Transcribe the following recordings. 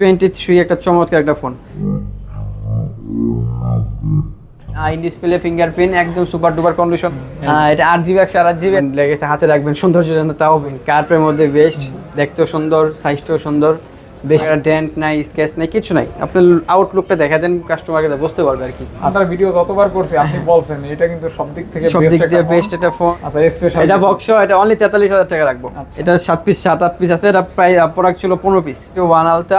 Twenty three একটা চমৎকার একটা ফোন। ইন ডিসপ্লে ফিঙ্গারপ্রিন্ট একদম সুপার ডুপার কন্ডিশন এটা আট জিবি একশো আট জিবি লেগেছে হাতে রাখবেন সৌন্দর্য জন্য তাও কার্পের মধ্যে বেস্ট দেখতেও সুন্দর সাইজটাও সুন্দর। বেশ। ডেন্ট নাই স্কেচ নাই কিছু নাই। আপনার আউটলুকটা দেখা দেন কাস্টমারকে বুঝতে পারবে আর কি। আপনার ভিডিও যতবার করছি আপনি বলছেন এটা কিন্তু সব দিক থেকে সব দিক একটা বেস্ট একটা ফোন আচ্ছা স্পেশাল এটা বক্স এটা অনলি তেতাল্লিশ হাজার টাকা রাখব। আচ্ছা। এটা সাত পিস সাত আট পিস আছে এটা প্রায় প্রোডাক্ট ছিল পনেরো পিস ওয়ান আলতা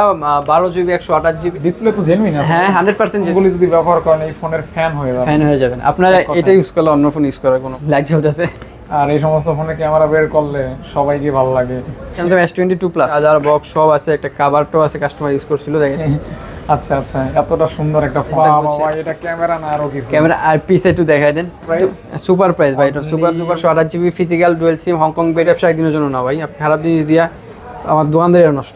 বারো জিবি একশো আঠাশ জিবি ডিসপ্লে তো জেনুইন আছে। হ্যাঁ হান্ড্রেড পার্সেন্ট এগুলি যদি ব্যবহার করেন এই ফোনের ফ্যান হয়ে যাবে। ফ্যান হয়ে যাবেন। আপনারা এটা ইউজ করলে অন্য ফোন ইউজ করার কোনো লাইট জ্বলতেছে আর এই সমস্ত ফোনে ক্যামেরা বের করলে সবাইকে ভালো লাগে। এখানে তো এস টোয়েন্টি টু প্লাস হাজার বক্স সব আছে একটা কাভারটাও আছে কাস্টমার ইউজ করছিল দেখেন। আচ্ছা আচ্ছা এতটা সুন্দর একটা ফোন এটা বাবা, এটা ক্যামেরা না আরও কিছু? ক্যামেরা আর পিসে একটু দেখাই দেন? সুপার প্রাইস ভাই এটা সুপার দুপার শো আঠাশ GB physical dual SIM Hong Kong bed ব্যবসা একদিনের জন্য না ভাই। আপনি খারাপ জিনিস দিয়া আমার দোকানদারিও নষ্ট।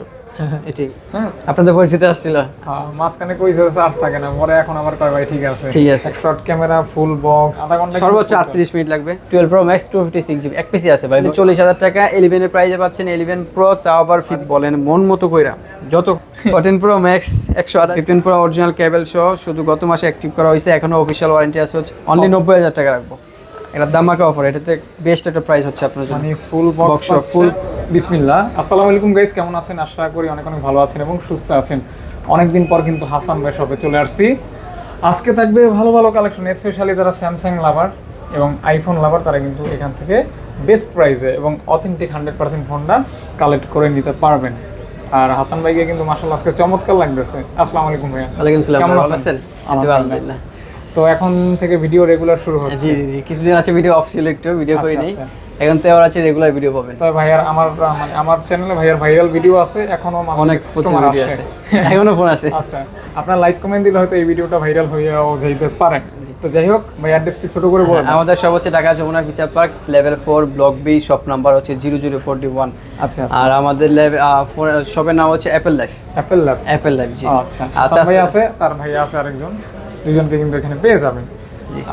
হ্যাঁ আপনাদের পরিচিত আসছিল? হ্যাঁ, মাঝখানে কই চার্জ থাকে না পরে এখন আবার কয় ভাই ঠিক আছে। ঠিক আছে। শর্ট ক্যামেরা ফুল বক্স আধা ঘণ্টা সর্বোচ্চ আটত্রিশ মিনিট লাগবে। Twelve pro max two fifty six GB এক পিসি আছে ভাই চল্লিশ হাজার টাকা ইলেভেনের প্রাইজে পাচ্ছেন ইলেভেন প্রো তাও আবার ফিট বলেন মন মতো কইরা। যত ফোরটিন প্রো ম্যাক্স একশো আট ফিফটিন প্রো অরিজিনাল কেবল সহ শুধু গত মাসে অ্যাক্টিভ করা হয়েছে এখনও অফিসিয়াল ওয়ারেন্টি আছে অনলি নব্বই হাজার টাকা রাখব। এটা দামাকা অফার এটাতে বেস্ট একটা প্রাইস হচ্ছে আপনার জন্য। মানে ফুল বক্স ফুল বিসমিল্লাহ। আসসালামু আলাইকুম গাইস কেমন আছেন? আশা করি অনেক অনেক ভালো আছেন এবং সুস্থ আছেন। অনেকদিন পর কিন্তু হাসান ভাই শপে চলে আসছি। আজকে থাকবে ভালো ভালো কালেকশন স্পেশালি যারা স্যামসাং লাভার এবং আইফোন লাভার তারা কিন্তু এখান থেকে বেস্ট প্রাইসে এবং অথেন্টিক হান্ড্রেড পার্সেন্ট ফোনটা কালেক্ট করে নিতে পারবেন। আর হাসান ভাইকে কিন্তু মাসাল আজকে চমৎকার লাগতেছে। আসসালামু আলাইকুম ভাইয়া। ওয়ালাইকুম সালাম কেমন আছেন? আছেন? আলহামদুলিল্লাহ। তো এখন থেকে ভিডিও রেগুলার শুরু হচ্ছে। জি জি কিছুদিন আছে ভিডিও অফ ছিল একটু ভিডিও করি নেই। এখন তো আবার আছে রেগুলার ভিডিও পাবেন। তবে ভাইয়ার আমার মানে আমার চ্যানেলে ভাইয়ার ভাইরাল ভিডিও আছে এখনও অনেক প্রচুর ভিডিও আছে। এখনও ফোন আছে আচ্ছা আপনার লাইক কমেন্ট দিলে হয়তো এই ভিডিওটা ভাইরাল হয়েও যেতে পারে। তো যাই হোক ভাই অ্যাড্রেসটি ছোট করে বলে দাও। আমাদের সব হচ্ছে Dhaka Jamuna feature park level four block B shop number হচ্ছে জিরো জিরো ফোরটি ওয়ান আচ্ছা আচ্ছা। আর আমাদের শপের নাম হচ্ছে Apple life Apple life Apple life জি। আচ্ছা। আর ভাই আছে তার ভাই আছে আরেকজন। দুজনকে কিন্তু এখানে পেয়ে যাবেন।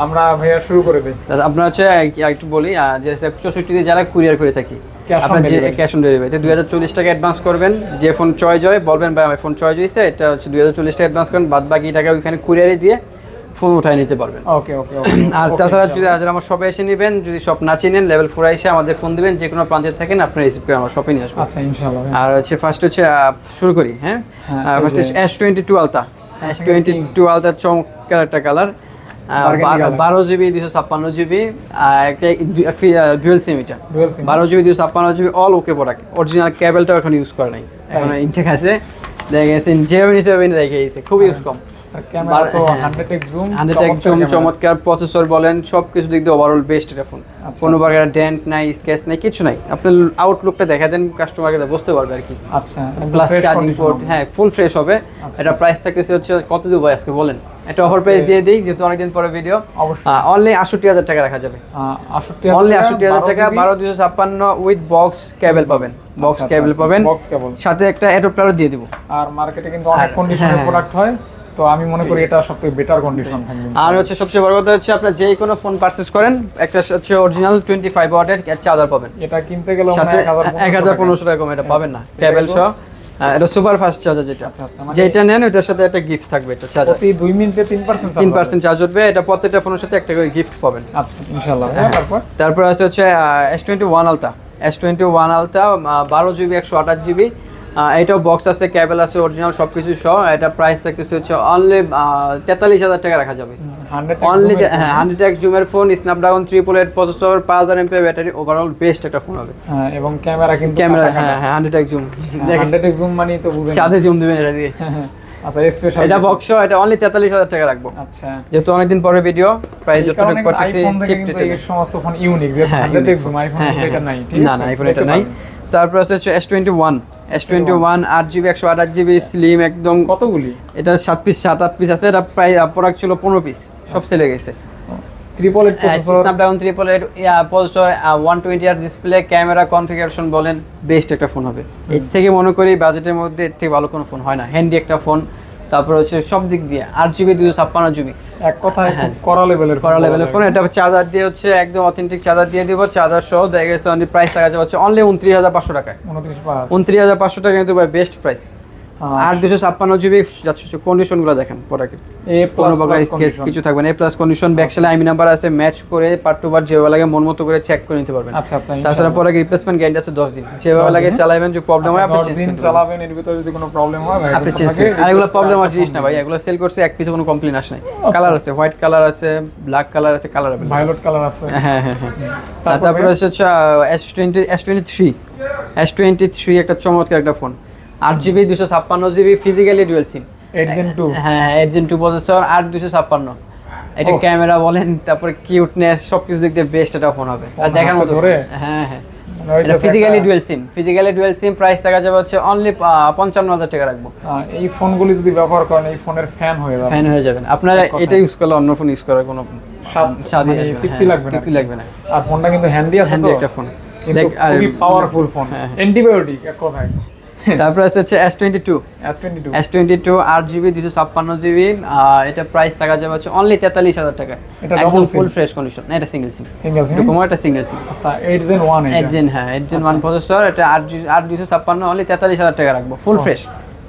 আমরা ভাইয়া শুরু করে দিই। আপনার হচ্ছে একটু বলি যে চৌষট্টিতে যারা কুরিয়ার করে থাকি আপনার যে ক্যাশ অন ডেলিভারি দুই হাজার চল্লিশ টাকা অ্যাডভান্স করবেন যে ফোন চয়েস হয় বলবেন ভাই আমার ফোন চয়েস হয়েছে এটা হচ্ছে দুই হাজার চল্লিশ টাকা অ্যাডভান্স বাদ বাকি টাকা ওইখানে কুরিয়ারে দিয়ে ফোন উঠায় নিতে পারবেন। ওকে ওকে আর তাছাড়া যদি যারা আমার শপে এসে নেবেন যদি শপ না চিনেন লেভেল ফোর এসে আমাদের ফোন দিবেন যে কোনো প্রান্তে থাকেন আপনি রিসিভ করে আমার শপে নিয়ে আসবেন। আচ্ছা ইনশাআল্লাহ। আর হচ্ছে ফার্স্ট হচ্ছে শুরু করি হ্যাঁ? First S twenty two ultra S twenty King। চমৎকার একটা কালার বারো জিবি দুশো ছাপ্পান্ন জিবি একটা ডুয়েল সিম এটা। বারো জিবি দুশো ছাপ্পান্ন GB all okay product original কেবলটাও এখন ইউজ করে নাই। এখন ইনটেক আছে। দেখা গেছে যেভাবে নিচে রেখে গেছে। খুব ইউজ কম। হ্যাঁ। 100x জুম হান্ড্রেড একদম চমৎকার প্রসেসর বলেন সব দিক দিয়ে ওভারঅল বেস্ট এটা ফোন আচ্ছা, কোনো প্রকার ডেন্ট নাই স্কেচ নাই কিছু নাই। আপনার আউটলুকটা দেখা দেন কাস্টমারকে বুঝতে পারবে আর কি। আচ্ছা প্লাস চার্জিং পোর্ট হ্যাঁ ফুল ফ্রেশ হবে। আচ্ছা, এটা প্রাইস থাকতেছে হচ্ছে কত দেবো আজকে বলেন? একটা অফার প্রাইস দিয়ে দিই যেহেতু অনেকদিন পরে ভিডিও অনলি আটষট্টি হাজার টাকা রাখা যাবে। অনলি আটষট্টি হাজার টাকা বারো দুশো ছাপ্পান্ন উইথ বক্স কেবল পাবেন। বক্স কেবল পাবেন। সাথে একটা অ্যাডপ্টারও দিয়ে দিব। আর মার্কেটে কিন্তু অনেক কন্ডিশনের। প্রোডাক্ট হয়। তো আমি মনে করি এটা সবথেকে বেটার কন্ডিশন থাকবে। আর হচ্ছে সবচেয়ে বড় কথা হচ্ছে আপনার যে কোনো ফোন পারচেজ করেন একটা হচ্ছে অরিজিনাল টোয়েন্টি ফাইভ ওয়াটের চার্জার পাবেন। এটা কিনতে গেলে সাথে এক হাজার পনেরোশো টাকা। কম এটা পাবেন না। কেবল সহ। এটা সুপার ফাস্ট চার্জার যেটা। আচ্ছা, আচ্ছা, মানে- যেটা নেন ওটার সাথে একটা গিফট থাকবে এটা চার্জার প্রতি দুই মিনিটে তিন পার্সেন্ট তিন পার্সেন্ট চার্জ উঠবে এটা প্রত্যেকটা ফোনের সাথে একটা করে গিফট পাবেন। আচ্ছা ইনশাল্লাহ হ্যাঁ, তারপর? তারপর আছে হচ্ছে S twenty one ultra S twenty one ultra বারো জিবি একশো আঠাশ জিবি এটাও বক্স আছে কেবল আছে অরিজিনাল সব কিছু সহ। এটা প্রাইস থাকতেছে হচ্ছে অনলি তেতাল্লিশ হাজার টাকা রাখা যাবে। অনলি হ্যাঁ hundred X জুমের phone Snapdragon triple eight processor পাঁচ হাজার এমপি ব্যাটারি ওভারঅল বেস্ট একটা ফোন হবে। হ্যাঁ এবং ক্যামেরা কিন্তু ক্যামেরা হ্যাঁ হ্যাঁ hundred X zoom hundred X zoom মানে তো বুঝেন। চাঁদে জুম দেবেন এটা দিয়ে। আচ্ছা স্পেশাল এটা বক্স এটা অনলি তেতাল্লিশ হাজার টাকা রাখব। আচ্ছা। যেহেতু অনেকদিন পরে ভিডিও প্রায় যতটুকু করতেছি চিপ কিন্তু এই সমস্ত ফোন ইউনিক যে হ্যাঁ, এক্স আইফোন হ্যাঁ, এটা নাই ঠিক না আছে? না আইফোন এটা নাই। তারপর আছে S twenty one S twenty one আট জিবি একশো আঠাশ জিবি স্লিম একদম। কতগুলি? এটা 7 পিস সাত আট পিস আছে এটা প্রায় প্রোডাক্ট ছিল পনেরো পিস সব সেলে গেছে। Triple eight processor Snapdragon triple eight processor one twenty আর ডিসপ্লে ক্যামেরা কনফিগারেশন বলেন বেস্ট একটা ফোন হবে। এর থেকে মনে করি বাজেটের মধ্যে এর থেকে ভালো কোনো ফোন হয় না। হ্যান্ডি একটা ফোন তারপর হচ্ছে সব দিক দিয়ে আট জিবি দুশো ছাপ্পান্ন জিবি। এক কথায় হ্যাঁ। কড়া লেভেলের করা লেভেলের ফোন এটা চার্জার দিয়ে হচ্ছে একদম অথেন্টিক চার্জার দিয়ে দিব চার্জার সহ দেখা গেছে প্রাইস দেখা যাচ্ছে অনলি উনত্রিশ হাজার পাঁচশো টাকায়। উনত্রিশ হাজার পাঁচশো টাকা কিন্তু বেস্ট প্রাইস আর দুশো ছাপ্পান্ন জিবি যাচ্ছে কন্ডিশনগুলো দেখেন প্রোডাক্টের এ কোনো প্রকার স্কেচ কিছু থাকবে না। এ প্লাস কন্ডিশন ব্যাকসালে আইমি নাম্বার আছে ম্যাচ করে পার্ট টু পার্ট যেভাবে লাগে মন মতো করে চেক করে নিতে পারবেন। আচ্ছা আচ্ছা তাছাড়া পরে রিপ্লেসমেন্ট গ্যারান্টি আছে দশ দিন। যেভাবে লাগে চালাবেন যে প্রবলেম হয় আপনি চেঞ্জ দিন চালাবেন এর ভিতরে যদি কোনো প্রবলেম হয় ভাই আপনি চেঞ্জ করেন আর এগুলো প্রবলেম আর জিনিস না ভাই। এগুলো সেল করছে এক পিছে কোনো কমপ্লেন আসে নাই। কালার আছে হোয়াইট কালার আছে ব্ল্যাক কালার আছে কালার অ্যাভেলেবল ভায়োলেট কালার আছে। হ্যাঁ হ্যাঁ হ্যাঁ। তারপরে? হচ্ছে S twenty S twenty three S twenty three একটা চমৎকার একটা ফোন আট জিবি দুশো ছাপ্পান্ন জিবি ফিজিক্যালি ডুয়েল সিম হ্যাঁ এইট জেন টু প্রসেসর আর দুশো ছাপ্পান্ন। এটা ক্যামেরা বলেন তারপরে কিউটনেস সবকিছু দিক দিয়ে বেস্ট একটা ফোন হবে। আর দেখার মতো? হ্যাঁ হ্যাঁ। এটা physically dual SIM physically dual SIM price টাকা যাবে হচ্ছে অনলি পঞ্চান্ন হাজার টাকা রাখব। এই ফোনগুলি যদি ব্যবহার করেন এই ফোনের ফ্যান হয়ে যাবে। ফ্যান হয়ে যাবেন আপনারা এটা ইউজ করলে অন্য ফোন ইউজ করার কোনো মানে। তৃপ্তি লাগবে না। তৃপ্তি লাগবে না। আর ফোনটা কিন্তু হ্যান্ডি আছে হ্যান্ডি একটা ফোন কিন্তু দেখ আর খুবই পাওয়ারফুল ফোন। অ্যান্টিবায়োটিক এক কথায়। তারপরে আছে হচ্ছে S twenty two S twenty two S twenty two আট জিবি দুশো ছাপ্পান্ন জিবি এটা প্রাইস টাকা যাবে হচ্ছে অনলি তেতাল্লিশ হাজার টাকা। এটা একদম ফুল ফ্রেশ কন্ডিশন না এটা সিঙ্গেল সিম সিঙ্গেল সিম একটা সিঙ্গেল সিম আচ্ছা eight gen one eight gen হ্যাঁ এইট জেন ওয়ান প্রসেসর এটা আট জি- আট দুশো ছাপ্পান্ন অনলি তেতাল্লিশ হাজার টাকা রাখব। ফুল ফ্রেশ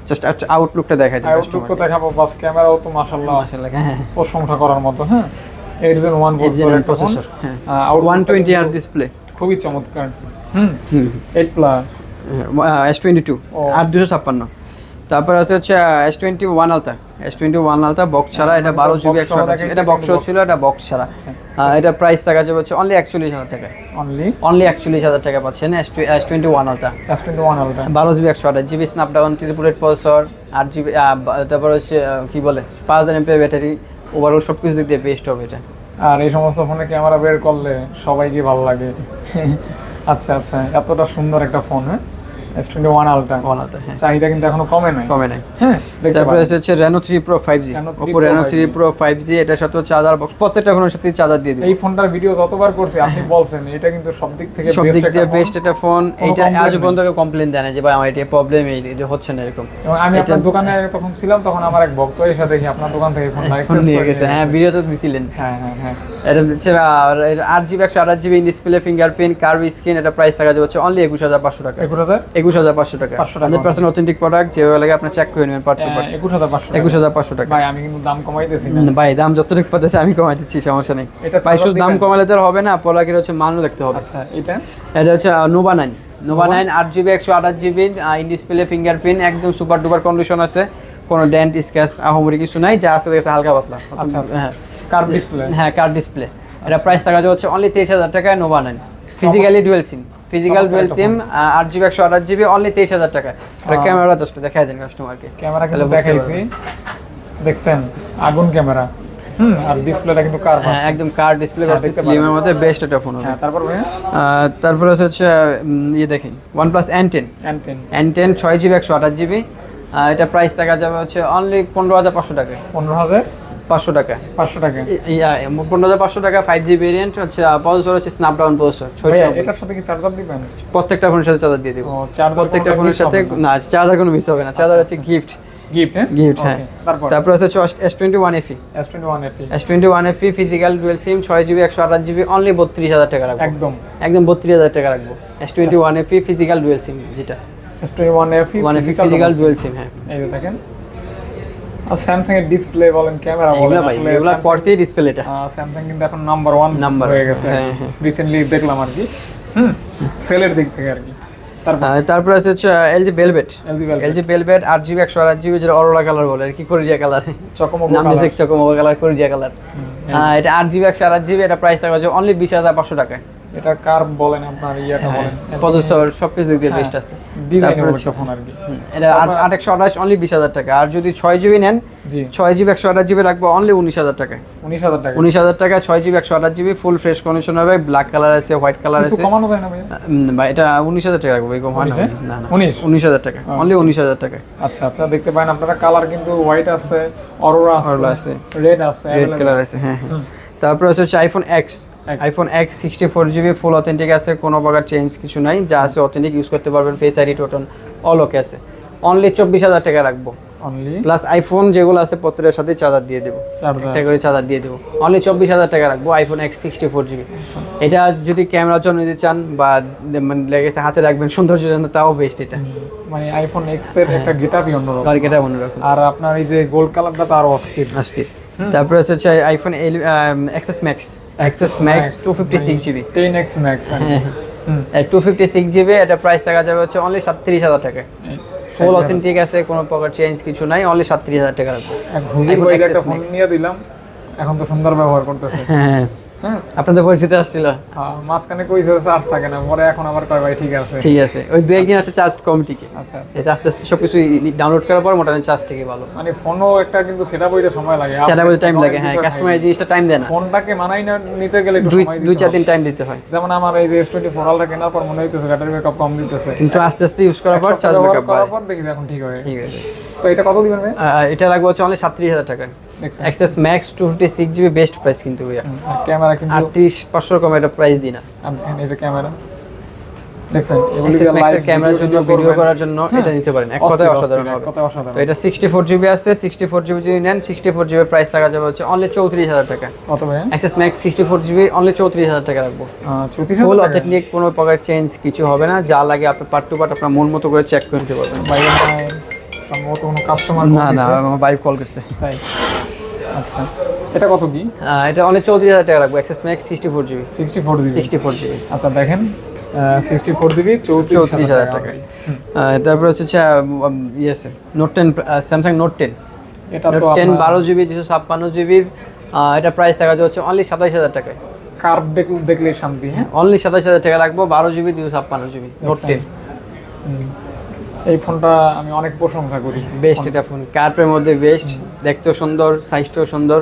জাস্ট আউটলুকটা দেখাই দিই আউটলুকও দেখাবো বাস ক্যামেরাও তো মাশাআল্লাহ মাশাআল্লাহ হ্যাঁ। প্রশংসা করার মতো হ্যাঁ? এইট জেন ওয়ান প্রসেসর হ্যাঁ। ওয়ান টোয়েন্টি আর ডিসপ্লে খুবই চমৎকার। হুম? হুম। Eight plus S twenty two. আট দুশো ছাপ্পান্ন। তারপর আছে হচ্ছে S twenty one ultra S twenty one ultra box ছাড়া এটা বারো জিবি একশো এটা বক্স ছিল এটা বক্স ছাড়া। আচ্ছা। এটা প্রাইস টাকা যাবে হচ্ছে অনলি একচল্লিশ হাজার টাকা। অনলি অনলি একচল্লিশ হাজার টাকা পাচ্ছেন S twenty one ultra S twenty one ultra বারো জিবি একশো আঠাশ জিবি স্ন্যাপড্রাগন ত্রিপুরেট প্রসেসর আট জিবি তারপর হচ্ছে কি বলে পাঁচ হাজার এমপি ব্যাটারি ওভারঅল সব কিছু দিক দিয়ে বেস্ট হবে এটা। আর এই সমস্ত ফোনে ক্যামেরা বের করলে সবাইকে ভালো লাগে। আচ্ছা আচ্ছা এতটা সুন্দর একটা ফোন হ্যাঁ? S twenty one ultra one ultra হ্যাঁ চাহিদা কিন্তু এখনও কমে নাই। কমে নাই। হ্যাঁ তারপরে হচ্ছে Reno three pro five G Reno 3 Pro 5G three pro five G এটার সাথে চার্জার বক্স প্রত্যেকটা ফোনের সাথে চার্জার দিয়ে দিবে। এই ফোনটার ভিডিও যতবার করছি আপনি বলছেন এটা কিন্তু সব দিক থেকে সব দিক একটা বেস্ট এটা ফোন এইটা আজ নেই। পর্যন্ত কমপ্লেন দেয় না যে ভাই আমার এটা প্রবলেম এই যে হচ্ছে না এরকম। এবং আমি আপনার দোকানে তখন ছিলাম তখন আমার এক ভক্ত এসে দেখি আপনার দোকান থেকে ফোনটা ফোন নিয়ে গেছে। হ্যাঁ ভিডিও তো দিছিলেন। হ্যাঁ হ্যাঁ হ্যাঁ। এটা হচ্ছে ডিসপ্লে ফিঙ্গারপ্রিন্ট কার্ভ স্ক্রিন এটা প্রাইস অনলি একুশ হাজার পাঁচশো টাকা। একুশ হাজার পাঁচশো টাকা। হান্ড্রেড পার্সেন্ট অথেন্টিক প্রোডাক্ট যেভাবে লাগে আপনি চেক করে নেবেন পার্ট টু পার্ট একুশ হাজার পাঁচশো একুশ হাজার পাঁচশো টাকা। ভাই আমি কিন্তু দাম কমাইতেছি না। ভাই দাম যতটুকু পাচ্ছে আমি কমাই দিচ্ছি সমস্যা নেই। ভাই শুধু দাম কমালে তো হবে না প্রোডাক্টের হচ্ছে মানও দেখতে হবে। আচ্ছা এটা? এটা হচ্ছে নোভা নাইন নোভা নাইন আট জিবি একশো আঠাশ জিবি ইন ডিসপ্লে ফিঙ্গারপ্রিন্ট একদম সুপার ডুপার কন্ডিশন আছে। কোনো ডেন্ট স্ক্যাচ আহমরি কিছু নাই যা আছে দেখেছে হালকা পাতলা। আচ্ছা, আচ্ছা। হ্যাঁ। ডিসপ্লে হ্যাঁ ডিসপ্লে এটা প্রাইস টাকা হচ্ছে অনলি তেইশ হাজার টাকায় Nova nine physically dual SIM physical dual SIM আট জিবি একশো আঠাশ জিবি অনলি তেইশ হাজার টাকা। ক্যামেরা দশটা দেখাই দেন কাস্টমারকে ক্যামেরা কিন্তু দেখাইছি। দেখছেন আগুন ক্যামেরা হুম আর ডিসপ্লেটা কিন্তু কার্ভ হ্যাঁ একদম কার ডিসপ্লে হ্যাঁ, করছে দেখতে পারেন। স্লিমের মধ্যে বেস্ট একটা ফোন হবে। হ্যাঁ তারপর তারপরে হচ্ছে ইয়ে দেখেন এন টেন এন টেন ছয় জিবি এটা প্রাইস টাকা যাবে হচ্ছে অনলি পনেরো হাজার পাঁচশো টাকা। পনেরো হাজার? পাঁচশো টাকা। পাঁচশো টাকা। পনেরো হাজার পাঁচশো টাকা ফাইভ জি ভেরিয়েন্ট হচ্ছে প্রসেসর হচ্ছে স্ন্যাপড্রাগন প্রসেসর এটার সাথে কি চার্জার দিবেন? প্রত্যেকটা ফোনের সাথে চার্জার দিয়ে দিব। প্রত্যেকটা ফোনের সাথে না। চার্জার কোনো মিস হবে না। চার্জার হচ্ছে গিফট গিফট হ্যাঁ? গিফট হ্যাঁ। তারপর? হচ্ছে S twenty one FE S twenty one FE S twenty one FE physical dual SIM ছয় জিবি একশো আঠাশ জিবি অনলি বত্রিশ হাজার টাকা রাখব। একদম। একদম বত্রিশ হাজার টাকা রাখব। S twenty one FE physical dual SIM যেটা। S twenty one FE one FE physical dual SIM হ্যাঁ। এই দেখেন। আর স্যামসাং এর ডিসপ্লে বলেন ক্যামেরা বলেন ভাই এগুলো পড়ছে ডিসপ্লেটা আহ, স্যামসাং কিন্তু এখন নাম্বার ওয়ান Number, হয়ে গেছে। হ্যাঁ, হ্যাঁ। রিসেন্টলি দেখলাম আর কি। হুম সেলের দিক থেকে আর কি। তারপর? তারপর আছে হচ্ছে এলজি বেলভেট এলজি বেলভেট আট জিবি একশো আট জিবি যেটা অরোরা কালার বলে আর কি করিজিয়া কালার চকমক নাম দিয়েছে চকমক কালার করিজিয়া কালার এটা আট জিবি একশো আট জিবি এটা প্রাইস থাকা অনলি বিশ হাজার পাঁচশো টাকা এটা কার বলেন আপনার ইয়াটা বলেন? প্রসেসর সব কিছু দিক দিয়ে হ্যাঁ। বেস্ট আছে। ডিজাইন হচ্ছে ফোন আর কি। এটা আট- আট একশো আঠাশ অনলি বিশ হাজার টাকা। আর যদি ছয় জিবি নেন জি। ছয় জিবি একশো আঠাশ জিবি রাখব অনলি উনিশ হাজার টাকা। উনিশ হাজার টাকা। উনিশ হাজার টাকা ছয় জিবি একশো আঠাশ জিবি ফুল ফ্রেশ কন্ডিশন হবে ব্ল্যাক কালার আছে হোয়াইট কালার কিছু আছে। কমানো যায় না ভাই এটা উনিশ হাজার টাকা রাখব এরকম হয় না উনিশ, না না উনিশ? উনিশ হাজার টাকা অনলি উনিশ হাজার টাকা। আচ্ছা আচ্ছা দেখতে পারেন আপনারা কালার কিন্তু হোয়াইট আছে অরোরা আছে আছে। রেড আছে রেড কালার আছে। হ্যাঁ হ্যাঁ। তারপর হচ্ছে iPhone X. IPhone X sixty four GB full authentic আছে কোনো প্রকার চেঞ্জ কিছু নাই যা আছে অথেন্টিক ইউজ করতে পারবেন ফেস আইডি টোটন অল ওকে আছে। অনলি চব্বিশ হাজার টাকা রাখব। অনলি প্লাস আইফোন যেগুলো আছে প্রত্যেকের সাথে চার্জার দিয়ে দেবো। চার্জার একটা করে চার্জার দিয়ে দেবো। অনলি চব্বিশ হাজার টাকা রাখব iPhone X sixty four GB এটা যদি ক্যামেরার জন্য নিতে চান বা মানে লেগেছে হাতে রাখবেন সৌন্দর্যের জন্য তাও বেস্ট এটা। মানে আইফোন এক্সের একটা গেটআপই অন্যরকম। কালকেটা মনে রাখুন আর আপনার এই যে গোল্ড কালারটা তো আরও অস্থির। অস্থির। তারপরে হচ্ছে iPhone XS Max XS Max two fifty six GB ten X Max হ্যাঁ। টু ফিফটি সিক্স জিবি এটা প্রাইস দেখা যাবে হচ্ছে অনলি সাতত্রিশ হাজার টাকা। ফুল অথেন্টিক আছে কোনো প্রকার চেঞ্জ কিছু নাই অনলি সাতত্রিশ হাজার টাকা রাখব একটা ফোন নিয়ে দিলাম এখন তো সুন্দর ব্যবহার করতেছে। হ্যাঁ। আপনাদের পরিচিত আসছিল। আহ, মাঝখানে কইছে চার্জ থাকে না পরে এখন আবার কয় ভাই ঠিক আছে। ঠিক আছে ওই দু একদিন আছে চার্জ কম টিকে আচ্ছা। আচ্ছা। আস্তে আস্তে সব কিছু ডাউনলোড করার পর মোটামুটি চার্জ টিকে ভালো। মানে ফোনও একটা কিন্তু সেটা বইতে সময় লাগে। সেটা বলতে টাইম লাগে হ্যাঁ কাস্টমার এই জিনিসটা টাইম দেয় না। ফোনটাকে মানাই না নিতে গেলে একটু দুই সময় দুই চার দিন টাইম দিতে হয়। যেমন আমার এই যে এস টোয়েন্টি ফোর আলটা কেনার পর মনে হইতেছে ব্যাটারি ব্যাকআপ কম দিতেছে। কিন্তু আস্তে আস্তে ইউজ করার পর চার্জ ব্যাকআপ করার পর দেখি এখন ঠিক হয়ে ঠিক গেছে আছে। তো এটা কত দিবেন ভাই? এটা লাগবে হচ্ছে অনলি সাতত্রিশ হাজার টাকা দেখছেন XS Max two fifty six GB best price কিন্তু ভাইয়া। ক্যামেরা কিন্তু আটত্রিশ পাঁচশো কম এটা প্রাইস দিই না এই যে ক্যামেরা দেখছেন এগুলি এক্সএস ম্যাক্সের ক্যামেরার জন্য ভিডিও করার জন্য এটা নিতে পারেন। এক কথায় অসাধারণ হবে। তো এটা সিক্সটি ফোর জিবি আছে জিবি যদি নেন সিক্সটি ফোর জিবি প্রাইস টাকা যাবে হচ্ছে অনলি চৌত্রিশ হাজার টাকা। কত ভাই XS Max sixty four GB only চৌত্রিশ হাজার টাকা রাখব। চৌত্রিশ ফুল অথেন্টিক কোনো প্রকার চেঞ্জ কিছু হবে না। যা লাগে আপনি পার্ট টু পার্ট আপনার মন মতো করে চেক করে নিতে পারবেন। সম্ভবত কোনো কাস্টমার না না আমার বাইক কল করছে। তাই? আচ্ছা। এটা কত কি? এটা অনলি চৌত্রিশ হাজার টাকা রাখব XS Max sixty four GB sixty four GB sixty four GB আচ্ছা দেখেন সিক্সটি ফোর জিবি চৌত্রিশ হাজার টাকা। তারপরে হচ্ছে ইয়ে আছে Note ten Samsung Note ten এটা তো টেন বারো জিবি দুশো ছাপ্পান্ন জিবি এটা প্রাইস টাকা হচ্ছে অনলি সাতাইশ হাজার টাকায়। কার্ভ দেখলে শান্তি হ্যাঁ? অনলি সাতাইশ হাজার টাকা রাখব বারো জিবি দুশো ছাপ্পান্ন জিবি নোট টেন। এই ফোনটা আমি অনেক প্রশংসা করি। বেস্ট এটা ফোন কার্পের মধ্যে বেস্ট দেখতেও সুন্দর সাইজটাও সুন্দর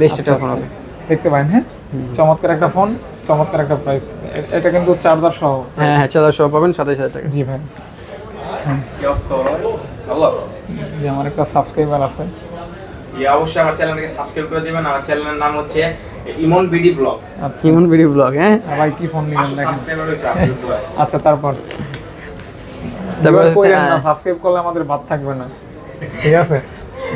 বেস্ট এটা ফোন হবে। দেখতে পারেন হ্যাঁ? চমৎকার একটা ফোন চমৎকার একটা প্রাইস এটা কিন্তু চার্জার সহ। হ্যাঁ হ্যাঁ চার্জার সহ পাবেন সাতাইশ হাজার টাকা। জি ভাই। যে আমার একটা সাবস্ক্রাইবার আছে। অবশ্যই আমার চ্যানেলটাকে সাবস্ক্রাইব করে দিবেন। আমার চ্যানেলের নাম হচ্ছে ইমন বিডি ব্লগ আচ্ছা সিমন ভিডিও ব্লগ হ্যাঁ? ভাই কি ফোন নিবেন দেখেন। আচ্ছা তারপর? তারপর সাবস্ক্রাইব করলে আমাদের বাদ থাকবে না। ঠিক আছে?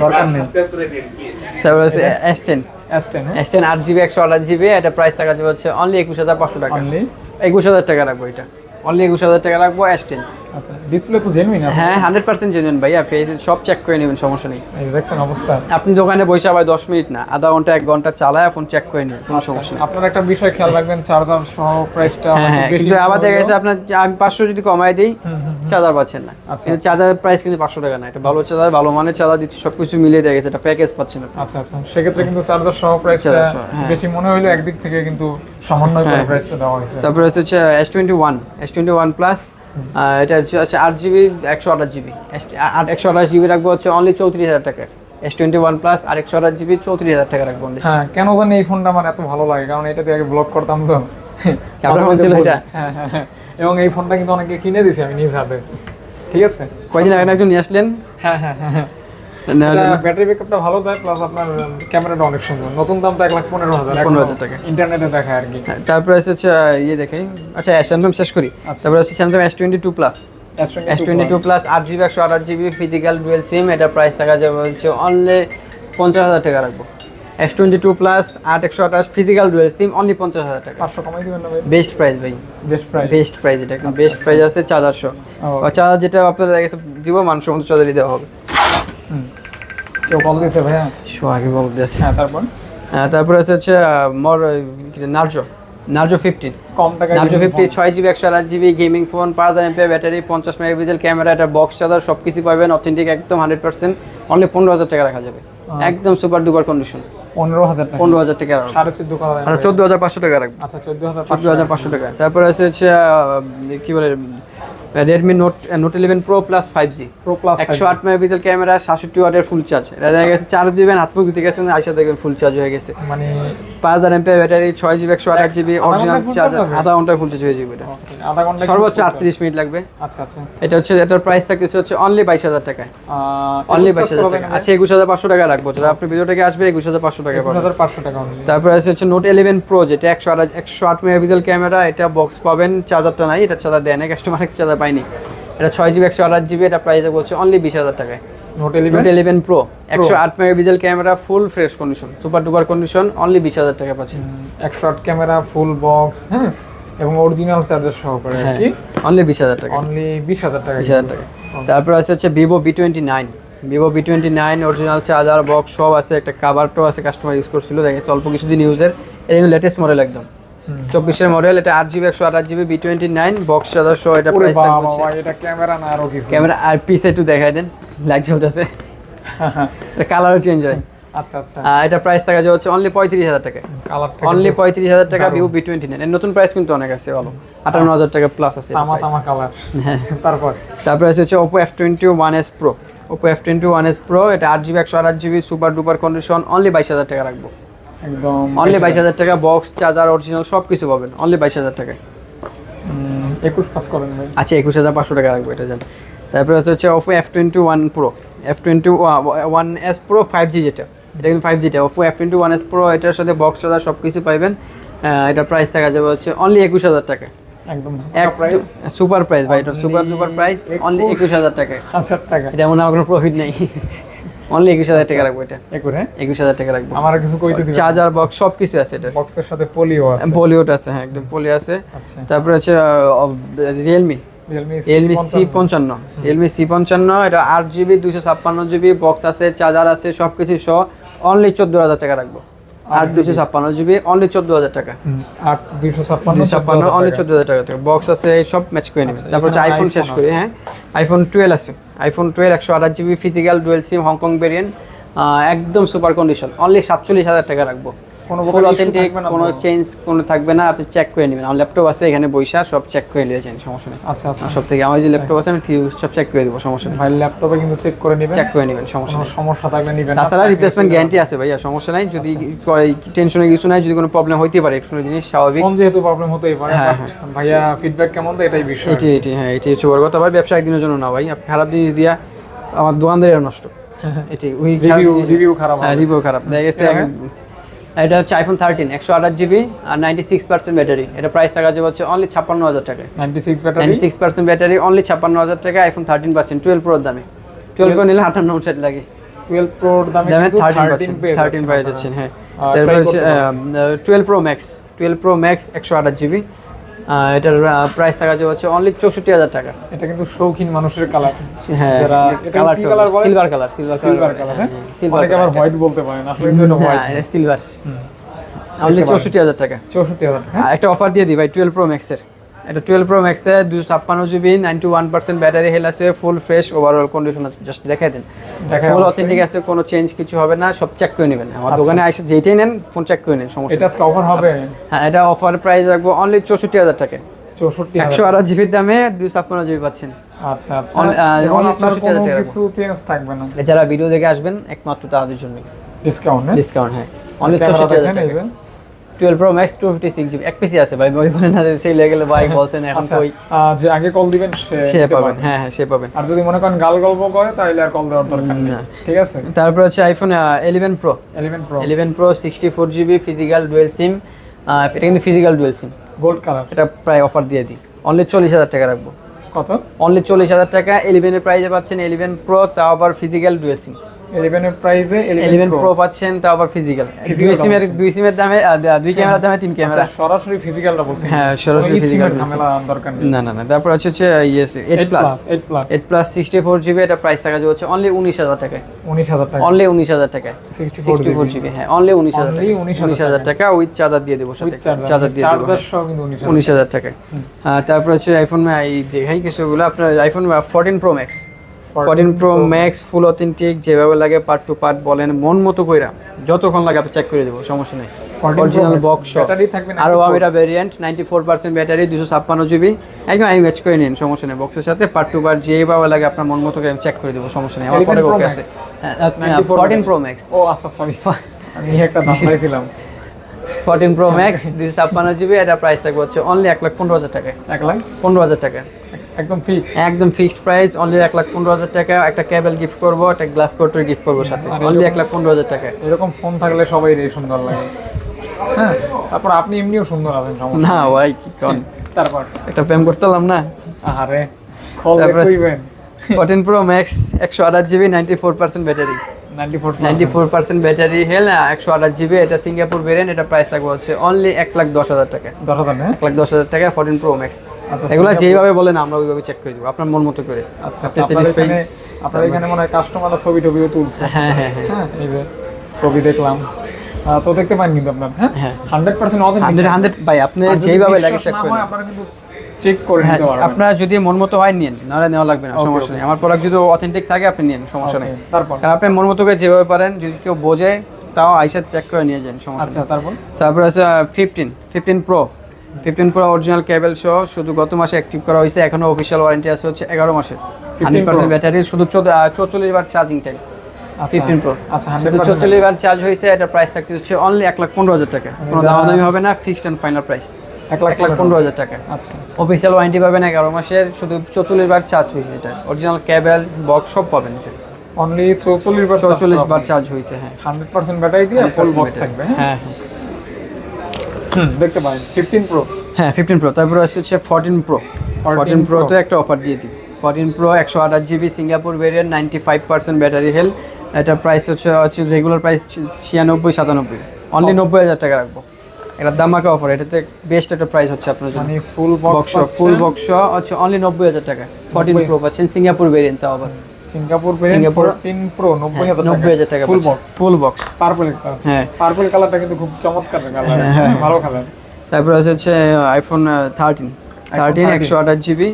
দরকার নেই। সাবস্ক্রাইব করে দিন please। তারপর হচ্ছে S ten S ten S ten আট জিবি একশো আঠাশ জিবি এটা প্রাইস যাবে হচ্ছে অনলি একুশ হাজার পাঁচশো টাকা। অনলি একুশ হাজার টাকা রাখব এটা। অনলি একুশ হাজার টাকা রাখব এস টেন আচ্ছা ডিসপ্লে তো জেনুইন আছে। হ্যাঁ হান্ড্রেড পার্সেন্ট জেনুইন ভাইয়া ফেস সব চেক করে নেবেন সমস্যা নেই। দেখছেন অবস্থা। আপনি দোকানে বসে আবার দশ মিনিট না আধা ঘণ্টা এক ঘণ্টা চালায় ফোন চেক করে নেবেন কোনো সমস্যা নেই। আপনার একটা বিষয় খেয়াল রাখবেন চার্জার সহ প্রাইসটা হ্যাঁ হ্যাঁ কিন্তু আবার দেখা গেছে আপনার আমি পাঁচশো যদি কমাই দিই চার্জার পাচ্ছেন না। আচ্ছা। কিন্তু চার্জারের প্রাইস কিন্তু পাঁচশো টাকা না এটা ভালো চার্জার ভালো মানের চার্জার দিচ্ছি সব কিছু মিলিয়ে দেখা গেছে এটা প্যাকেজ পাচ্ছেন আচ্ছা আচ্ছা সেক্ষেত্রে কিন্তু চার্জার সহ প্রাইসটা। বেশি মনে হইল একদিক থেকে কিন্তু সমন্বয় করে। প্রাইসটা দেওয়া হয়েছে। তারপরে হচ্ছে S twenty one S twenty one plus এটা হচ্ছে হচ্ছে আট জিবি একশো আঠাশ জিবি একশো আঠাশ জিবি রাখব হচ্ছে অনলি চৌত্রিশ হাজার টাকা। এস টোয়েন্টি ওয়ান প্লাস আর একশো আঠাশ জিবি চৌত্রিশ হাজার টাকা রাখব হ্যাঁ কেন জানি এই ফোনটা আমার এত ভালো লাগে কারণ এটা দিয়ে আগে ব্লগ করতাম তো। এটা? হ্যাঁ হ্যাঁ হ্যাঁ। এবং এই ফোনটা কিন্তু অনেকে কিনে দিয়েছি আমি নিজ হাতে। ঠিক আছে? কয়দিন আগে না একজন নিয়ে আসলেন? হ্যাঁ হ্যাঁ হ্যাঁ? ব্যাটারি ব্যাকআপটা ভালো দেয় প্লাস আপনার ক্যামেরাটা অনেক সুন্দর। নতুন দাম তো এক লাখ পনেরো হাজার 15,000 টাকা। ইন্টারনেটে দেখায় আর কি। হ্যাঁ, তারপরে হচ্ছে ইয়ে দেখাই আচ্ছা স্যামসাং শেষ করি। আচ্ছা। তারপরে হচ্ছে Samsung S twenty two plus S twenty two plus আট জিবি একশো আঠাশ জিবি ফিজিক্যাল ডুয়েল সিম এটা প্রাইস টাকা যাবে হচ্ছে অনলি পঞ্চাশ হাজার টাকা রাখব। এস টোয়েন্টি টু প্লাস আট একশো আঠাশ ফিজিক্যাল ডুয়েল সিম অনলি পঞ্চাশ হাজার টাকা। পাঁচশো কমাই দিবেন না ভাই? বেস্ট প্রাইস ভাই। বেস্ট প্রাইস বেস্ট প্রাইস এটা। বেস্ট প্রাইস আছে চার্জার শো ও। চার্জার যেটা আপনাদের কাছে দিব মানুষ মতো চার্জারই দেওয়া হবে। কেউ কল দিয়েছে ভাইয়া? আগে বল দিয়েছে। হ্যাঁ তারপর? তারপরে আছে হচ্ছে মর নার্জো নার্জো ফিফটিন কম টাকায় নার্জো ফিফটি ছয় জিবি একশো আট জিবি গেমিং ফোন পাঁচ হাজার এমপি ব্যাটারি পঞ্চাশ মেগাপিক্সেল ক্যামেরা এটা বক্স চার্জার সব কিছু পাবেন অথেন্টিক একদম হান্ড্রেড পার্সেন্ট অনলি পনেরো হাজার টাকা রাখা যাবে। একদম সুপার ডুপার কন্ডিশন পনেরো হাজার টাকা। পনেরো হাজার টাকা। সাড়ে চোদ্দ হাজার পাঁচশো টাকা রাখব। আচ্ছা চোদ্দ হাজার চোদ্দ হাজার পাঁচশো টাকা। তারপরে আছে হচ্ছে কি বলে Redmi Note Note eleven pro plus five G pro plus একশো আট মেগাপিক্সেল ক্যামেরা সাতষট্টি ওয়াটের ফুল চার্জ এটা দেখা গেছে চার্জ দিবেন হাত মুখ দিতে গেছেন আইসা দেখবেন ফুল চার্জ হয়ে গেছে। মানে পাঁচ হাজার এমপি ব্যাটারি ছয় জিবি একশো আঠাশ জিবি অরিজিনাল চার্জ আধা ঘন্টায় ফুল চার্জ হয়ে যাবে এটা। সর্বোচ্চ আটত্রিশ মিনিট লাগবে। আচ্ছা আচ্ছা। এটা হচ্ছে এটার প্রাইস থাকতেছে হচ্ছে অনলি বাইশ হাজার টাকা অনলি বাইশ হাজার টাকা। আচ্ছা একুশ হাজার পাঁচশো টাকা রাখব। যারা আপনি ভিডিও থেকে আসবে একুশ হাজার পাঁচশো টাকা পাঁচশো টাকা। তারপরে আছে হচ্ছে নোট ইলেভেন প্রো যেটা একশো আট একশো আট মেগাপিক্সেল ক্যামেরা এটা বক্স পাবেন। চার্জারটা নাই এটা চার্জার দেয় না কাস্টমার চার্জার পাইনি। এটা ছয় জিবি একশো আঠাশ জিবি এটা প্রাইস বলছে অনলি বিশ হাজার টাকায়। নোট ইলেভেন প্রো একশো আট megapixel camera full fresh condition super duper condition only বিশ হাজার টাকা পাচ্ছেন একশো আট ক্যামেরা ফুল বক্স হ্যাঁ এবং অরিজিনাল চার্জার সহকারে আর হ্যাঁ অনলি বিশ হাজার টাকা অনলি বিশ হাজার টাকা বিশ হাজার টাকা তারপর আছে হচ্ছে Vivo V twenty nine Vivo V twenty nine original charger box সব আছে একটা কাভারটাও আছে কাস্টমার ইউজ করছিল দেখেছে অল্প কিছুদিন ইউজের এটা কিন্তু লেটেস্ট মডেল একদম। চব্বিশের মডেল এটা আট জিবি একশো আঠাশ GB V twenty nine box সহ এটা প্রাইস ক্যামেরা না আরও কিছু? ক্যামেরা আর পিছে একটু দেখাই দেন লাইট জ্বলতেছে এটা কালারও চেঞ্জ হয়। আচ্ছা আচ্ছা। এটা প্রাইস থাকা যাচ্ছে হচ্ছে অনলি পঁয়ত্রিশ হাজার টাকা। অনলি পঁয়ত্রিশ হাজার টাকা ভিভো বি টোয়েন্টি নাইন এর নতুন প্রাইস কিন্তু অনেক আছে ভালো। আটান্ন হাজার টাকা প্লাস আছে তামা তামা কালার হ্যাঁ। তারপর? তারপরে আছে হচ্ছে Oppo F twenty one S pro Oppo F twenty one S pro এটা আট জিবি একশো আঠাশ GB super duper condition only বাইশ হাজার টাকা রাখব। একদম অনলি বাইশ হাজার টাকা বক্স চার্জার অরিজিনাল সব কিছু পাবেন। অনলি বাইশ হাজার টাকা উম, একুশ পাস করেন ভাই। আচ্ছা একুশ হাজার পাঁচশো টাকা রাখব এটা জান। তারপরে আছে হচ্ছে Oppo F twenty one pro F twenty one S pro five G যেটা। এটা কিন্তু five জিটা Oppo F twenty one S pro এটার সাথে বক্স চার্জার সব কিছু পাইবেন এটার প্রাইস থাকা যাবে হচ্ছে অনলি একুশ হাজার টাকা একদম সুপার প্রাইস ভাই এটা সুপার ডুপার প্রাইস অনলি একুশ হাজার টাকা হাজার টাকা এটা মনে হয় কোনো প্রফিট নেই। অনলি একুশ হাজার টাকা রাখব এটা। একুশ হ্যাঁ? একুশ হাজার টাকা রাখব। আমার কিছু কইতে দিবেন। চার্জার বক্স সব কিছু আছে এটা বক্সের সাথে পলিও আছে। আছে হ্যাঁ একদম পলি আছে। আচ্ছা। তারপরে আছে রিয়েলমি রিয়েলমি সি পঞ্চান্ন। রিয়েলমি সি পঞ্চান্ন এটা আট জিবি দুইশো ছাপ্পান্ন জিবি বক্স আছে চার্জার আছে সব কিছু সহ অনলি চোদ্দ হাজার টাকা রাখব। আট দুশো ছাপ্পান্ন জিবি অনলি চোদ্দ হাজার টাকা। দুশো ছাপ্পান্ন ছাপ্পান্ন অনলি চোদ্দ হাজার টাকা। বক্স আছে সব ম্যাচ করে আচ্ছা, তারপর হচ্ছে আইফোন শেষ করি হ্যাঁ? আইফোন টুয়েলভ আছে। আইফোন টুয়েলভ একশো আঠাশ GB physical dual SIM Hong Kong variant একদম সুপার কন্ডিশন অনলি সাতচল্লিশ হাজার টাকা রাখব। ফুল অথেন্টিক কোনো চেঞ্জ কোনো থাকবে না আপনি চেক করে নেবেন। আমার ল্যাপটপ আছে এখানে বইসা সব চেক করে নিয়েছেন সমস্যা নেই। আচ্ছা আচ্ছা। সব থেকে আমার যে ল্যাপটপ আছে আমি সব চেক করে দেবো সমস্যা নেই। ভাই ল্যাপটপে কিন্তু চেক করে নেবেন। চেক করে নেবেন সমস্যা নেই। সমস্যা থাকলে নিবেন। তাছাড়া রিপ্লেসমেন্ট গ্যারান্টি আছে। ভাইয়া সমস্যা নাই। যদি টেনশনে কিছু নাই যদি কোনো প্রবলেম হইতে পারে কোনো জিনিস স্বাভাবিক। ফোন যেহেতু প্রবলেম হতেই পারে হ্যাঁ, but ভাইয়া ফিডব্যাক কেমন তো এটাই বিষয়। এটি এটি হ্যাঁ এটি হচ্ছে বড় কথা। ভাই ব্যবসা একদিনের জন্য না ভাই খারাপ জিনিস দিয়া আমার দোকানদারের নষ্ট। এটি ওই রিভিউ রিভিউ খারাপ হ্যাঁ রিভিউ খারাপ। দেখা গেছে হ্যাঁ। এটা হচ্ছে আইফোন থার্টিন একশো আঠাশ জিবি আর নাইনটি সিক্স পার্সেন্ট ব্যাটারি এটা প্রাইস থাকা যাবে হচ্ছে অনলি ছাপ্পান্ন হাজার টাকা 96 battery ninety six percent battery only ছাপ্পান্ন হাজার টাকা আইফোন থার্টিন পার্সেন্ট টুয়েলভ প্রোর দামে। টুয়েলভ প্রো নিলে আটান্ন সেট লাগে। 12 প্রোর দামে থার্টিন 13 পার্সেন্ট থার্টিন যাচ্ছেন পেয়ে যাচ্ছেন হ্যাঁ। তারপরে হচ্ছে twelve pro max twelve pro max একশো আঠাশ জিবি এটার প্রাইস থাকা যাবে হচ্ছে অনলি চৌষট্টি হাজার টাকা। এটা কিন্তু শৌখিন মানুষের কালার হ্যাঁ colour colour silver colour silver silver colour হ্যাঁ? সিলভার আবার হোয়াইট বলতে পারেন আসলে কিন্তু এটা হোয়াইট সিলভার অনলি চৌষট্টি হাজার টাকা। চৌষট্টি হাজার টাকা একটা অফার দিয়ে দিই ভাই টুয়েলভ প্রো ম্যাক্সের এটা টুয়েলভ প্রো ম্যাক্সে দুশো ছাপ্পান্ন GB ninety one percent battery health আছে ফুল ফ্রেশ ওভারঅল কন্ডিশন আছে। জাস্ট দেখাই দেন। ফুল অথেন্টিক আছে কোনো চেঞ্জ কিছু হবে না সব চেক করে নেবেন। আমার আচ্ছা। দোকানে এসে যেইটাই নেন ফোন চেক করে নেন সমস্যা এটা অফার হবে? হ্যাঁ এটা অফার প্রাইস রাখব অনলি চৌষট্টি হাজার টাকা। 64000 একশো জিবির দামে দুশো ছাপ্পান্ন জিবি পাচ্ছেন। আচ্ছা আচ্ছা। অন- আহ, এবং only আপনার 64,000 কোনো টাকা কিছু চেঞ্জ থাকবে না। যারা ভিডিও দেখে আসবেন একমাত্র তাদের জন্য ডিসকাউন্ট হ্যাঁ? ডিসকাউন্ট হ্যাঁ। অনলি চৌষট্টি হাজার টাকা। যে। Twelve pro max two fifty six GB এক পিসি আছে ভাই বই বলে না সেই লেগেলে ভাই বলছেন এখন আচ্ছা কই? যে আগে কল দিবেন সে সে পাবেন হ্যাঁ হ্যাঁ সে পাবেন। আর যদি মনে করেন গাল গল্প করে তাহলে আর কল দেওয়ার দরকার নেই। না। ঠিক আছে? তারপর হচ্ছে iPhone eleven pro 11 pro eleven pro sixty four GB physical dual SIM এটা কিন্তু physical dual SIM gold colour এটা প্রায় অফার দিয়ে দিই। অনলি চল্লিশ হাজার টাকা রাখব। কত? অনলি চল্লিশ হাজার টাকা ইলেভেনের প্রাইসে পাচ্ছেন ইলেভেন প্রো তাও আবার ফিজিক্যাল ডুয়েল সিম 11 এর প্রাইসে 11 11 প্রো প্রো পাচ্ছেন তাও আবার ফিজিক্যাল দুই সিমের দুই সিমের দামে দুই ক্যামেরার দামে তিন ক্যামেরা। আচ্ছা সরাসরি ফিজিক্যালটা বলছি হ্যাঁ, সরাসরি physical ঝামেলা দরকার নেই। না না না তারপর হচ্ছে হচ্ছে yes 8 plus plus 8 plus eight plus sixty four GB এটা প্রাইস টাকা হচ্ছে অনলি টাকায়। 19000 টাকা। অনলি উনিশ হাজার টাকায়। 64 জিবি হ্যাঁ অনলি উনিশ হাজার Only টাকা 19,000 উনিশ হাজার টাকা উইথ চার্জার দিয়ে দেবো সাথে। চার্জার দিয়ে দেবো চার্জার সহ কিন্তু 19000 উনিশ হাজার টাকায়। হ্যাঁ তারপর আইফোন দেখাই কিছুগুলো। আপনার iPhone fourteen pro max fourteen pro max full authentic যেভাবে লাগে পার্ট টু পার্ট বলেন মন মতো কইরা যতক্ষণ লাগে আপনি চেক করে দেবো সমস্যা নেই। অরিজিনাল বক্স ব্যাটারি আরও আমিটা variant ninety four percent battery দুশো ছাপ্পান্ন জিবি একদম আমি ম্যাচ করে নিন সমস্যা নেই বক্সের সাথে পার্ট টু পার্ট যেভাবে লাগে আপনার মন মতো করে আমি চেক করে দেবো সমস্যা নেই আমার পরে ওকে আছে। 94 ফোরটিন প্রো ম্যাক্স ও আচ্ছা সরি আমি একটা দাম পাইছিলাম। ফোরটিন প্রো ম্যাক্স দুশো ছাপ্পান্ন জিবি এটা প্রাইস থাকবে হচ্ছে অনলি এক লাখ পনেরো হাজার টাকা এক লাখ? পনেরো হাজার টাকা। একদম ফিক্স একদম ফিক্সড প্রাইস অনলি এক লাখ পনেরো হাজার টাকা। একটা কেবল গিফট করব একটা গ্লাস পোর্টার গিফট করব সাথে। অনলি এক লাখ পনেরো হাজার টাকা। এরকম ফোন থাকলে সবাই রে সুন্দর লাগে। হ্যাঁ তারপর আপনি এমনিও সুন্দর আছেন না ভাই কি কন? তারপর? একটা প্রেম করতে পারলাম না। আহারে কল কইবেন ফোরটিন প্রো ম্যাক্স একশো আঠাশ GB ninety four percent battery ninety four ninety four percent battery health একশো আঠাশ জিবি এটা সিঙ্গাপুর ভেরিয়েন্ট এটা প্রাইস থাকবে হচ্ছে অনলি এক লাখ দশ হাজার টাকা। দশ হাজার না? লাখ হাজার টাকা ফোরটিন প্রো ম্যাক্স আচ্ছা, এগুলো যেভাবে বলেন আমরা ওইভাবে চেক করে দেবো আপনার মন মতো করে। আচ্ছা আপনার এখানে মনে হয় কাস্টমাররা ছবি টবিও তুলছে। হ্যাঁ হ্যাঁ হ্যাঁ। হ্যাঁ এই যে ছবি দেখলাম। তো দেখতে পান কিন্তু আপনার হ্যাঁ? হ্যাঁ। হান্ড্রেড পার্সেন্ট হান্ড্রেড হান্ড্রেড ভাই আপনি যেইভাবে লাগে চেক করে আপনারা কিন্তু চেক করে হ্যাঁ, নিতে পারবেন। আপনার যদি মন মতো হয় নিন নাহলে নেওয়া লাগবে না সমস্যা নেই। আমার প্রোডাক্ট যদি অথেন্টিক থাকে আপনি নিন সমস্যা নেই। তারপর? আপনি মন মতো করে যেভাবে পারেন যদি কেউ বোঝে তাও আইসা চেক করে নিয়ে যান সমস্যা আচ্ছা তারপর? তারপর আছে fifteen fifteen pro fifteen pro original cable সহ শুধু গত মাসে অ্যাক্টিভ করা হয়েছে এখনও অফিসিয়াল ওয়ারেন্টি আছে হচ্ছে এগারো মাসের। হান্ড্রেড পার্সেন্ট ব্যাটারি শুধু চৌচল্লিশ বার চার্জিং টাইম আচ্ছা 15 Pro। আচ্ছা শুধু চৌচল্লিশ বার চার্জ হয়েছে এটা প্রাইস থাকতে হচ্ছে অনলি এক লাখ পনেরো হাজার টাকা। কোনো দামাদামি হবে না ফিক্সড অ্যান্ড ফাইনাল প্রাইস এক লাখ লাখ পনেরো হাজার টাকা। আচ্ছা আচ্ছা। অফিসিয়াল ওয়ারেন্টি পাবেন এগারো মাসের শুধু চৌচল্লিশ বার চার্জ হয়েছে এটা। অরিজিনাল কেবল বক্স সব পাবেন অনলি চৌচল্লিশ বার চৌচল্লিশ বার চার্জ হয়েছে হ্যাঁ। হান্ড্রেড পার্সেন্ট ব্যাটারি দিয়ে ফুল বক্স থাকবে হ্যাঁ? হ্যাঁ হুম, দেখতে পারেন। ফিফটিন প্রো হ্যাঁ ফিফটিন প্রো তারপরে আছে হচ্ছে ফোরটিন প্রো 14 ফোরটিন। প্রোতে একটা অফার দিয়ে দিই। ফোরটিন প্রো একশো আঠাশ GB Singapore variant ninety five percent battery health এটা প্রাইস হচ্ছে হচ্ছে রেগুলার প্রাইস ছিয়ানব্বই সাতানব্বই। অনলি নব্বই হাজার টাকা রাখব। এটা দামাকা অফার এটাতে বেস্ট একটা প্রাইস হচ্ছে আপনার জন্য। মানে ফুল বক্স ফুল বক্স হচ্ছে অনলি নব্বই হাজার টাকা। ফোরটিন 90 প্রো পাচ্ছেন সিঙ্গাপুর ভেরিয়েন্ট তাও আবার। Singapore variant Singapore- fourteen pro নব্বই হাজার নব্বই হাজার টাকা full box full box purple হ্যাঁ। পার্পল কালারটা কিন্তু খুব চমৎকার কালার হ্যাঁ। ভালো কালার তারপর আছে হচ্ছে আইফোন থার্টিন থার্টিন একশো আঠাশ জিবি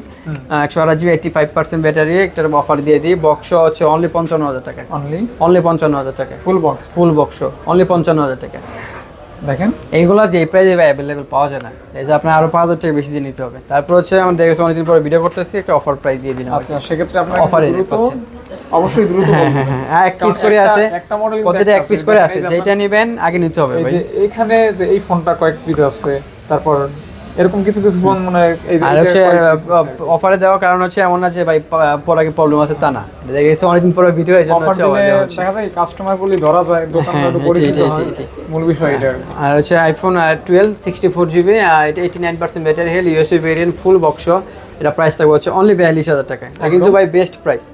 একশো আঠাশ GB eighty five percent battery একটা অফার দিয়ে দিই। বক্স হচ্ছে অনলি পঞ্চান্ন হাজার টাকা। অনলি অনলি পঞ্চান্ন হাজার টাকা। Full box full box only পঞ্চান্ন হাজার টাকা। দেখেন এইগুলো যে প্রাইজে অ্যাভেলেবেল পাওয়া যায় না। এই যে আপনার আরও পাঁচ হাজার টাকা বেশি দিয়ে নিতে হবে। তারপর হচ্ছে আমরা দেখেছি অনেকদিন পরে ভিডিও করতেছি একটা অফার প্রাইস দিয়ে দিলাম আচ্ছা সেক্ষেত্রে আপনার অফার পাচ্ছেন। অবশ্যই দ্রুত হ্যাঁ হ্যাঁ হ্যাঁ এক পিস করে আছে একটা মডেল কিন্তু প্রতিটা এক পিস করে আছে যেটা নেবেন আগে নিতে হবে এই ভাই। যে এখানে যে এই ফোনটা কয়েক পিস আছে তারপর এরকম কিছু কিছু ফোন মনে হয় আর হচ্ছে অফারে দেওয়ার কারণ হচ্ছে এমন না যে ভাই পরে প্রবলেম আছে তা না। দেখা গেছে অনেকদিন পরে ভিডিও এই জন্য দেওয়া দেখা যায় কাস্টমার গুলি ধরা যায় দোকানদার হ্যাঁ, একটু পরিচিত হয় মূল বিষয় এটা। আর হচ্ছে iPhone twelve sixty four GB এটা eighty nine percent battery health USA variant full box এটা প্রাইস থাকবে হচ্ছে অনলি বিয়াল্লিশ হাজার টাকা কিন্তু ভাই বেস্ট প্রাইস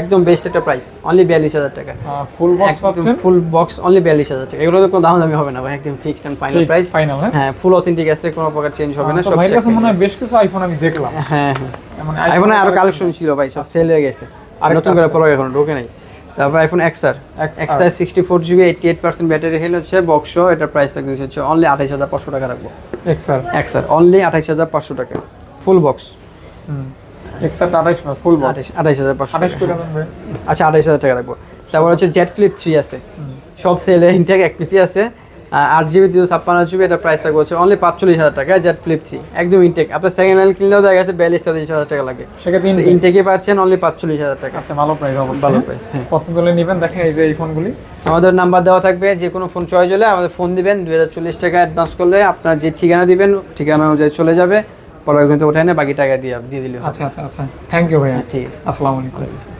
একদম বেস্ট একটা প্রাইস অনলি বিয়াল্লিশ হাজার টাকা। ফুল বক্স পাচ্ছেন? ফুল বক্স অনলি বিয়াল্লিশ হাজার টাকা। এগুলো তো কোনো দাম দামি হবে না ভাই একদম fixed and final price final হ্যাঁ? হ্যাঁ ফুল অথেন্টিক আছে কোনো প্রকার চেঞ্জ হবে না সব কাছে মনে হয় বেশ কিছু আইফোন আমি দেখলাম। হ্যাঁ হ্যাঁ মানে আইফোনে আরও কালেকশন ছিল ভাই সব সেল হয়ে গেছে। আরেকটা নতুন করে। পড়া এখন ঢোকে নাই। তারপর iPhone XR XR sixty four GB eighty eight percent battery health হচ্ছে বক্স এটা প্রাইস থাকবে হচ্ছে অনলি আঠাইশ হাজার পাঁচশো টাকা রাখব। এক্সআর এক্সআর অনলি আঠাইশ হাজার পাঁচশো টাকা। ফুল বক্স ফুল বক্স টাকা। করে আচ্ছা টাকা রাখব। তারপর হচ্ছে জেট ফ্লিপ আছে। সব সেলে ইনটেক এক পিসি আছে। আট জিবি দুশো ছাপ্পান্ন জিবি এটা প্রাইস থাকবে হচ্ছে অনলি পাঁচচল্লিশ হাজার টাকা জেট ফ্লিপ থ্রি একদম ইনটেক আপনার সেকেন্ড হ্যান্ড কিনলেও দেখা গেছে বিয়াল্লিশ তেতাল্লিশ হাজার টাকা লাগে। সেক্ষেত্রে। ইনটেকে পাচ্ছেন অনলি পাঁচচল্লিশ হাজার টাকা। আচ্ছা ভালো প্রাইস ভালো প্রাইস হ্যাঁ। পছন্দ হলে নেবেন দেখেন এই যে এই ফোনগুলি আমাদের নাম্বার দেওয়া থাকবে যে কোনো ফোন চয়েস হলে আমাদের ফোন দিবেন দুই হাজার চল্লিশ টাকা অ্যাডভান্স করলে আপনার যে ঠিকানা দিবেন ঠিকানা অনুযায়ী চলে যাবে। পরে কিন্তু থেকে না বাকি টাকা দিয়ে দিয়ে দিলে আচ্ছা আচ্ছা আচ্ছা। থ্যাংক ইউ ভাইয়া। ঠিক আছে। আসসালামু আলাইকুম।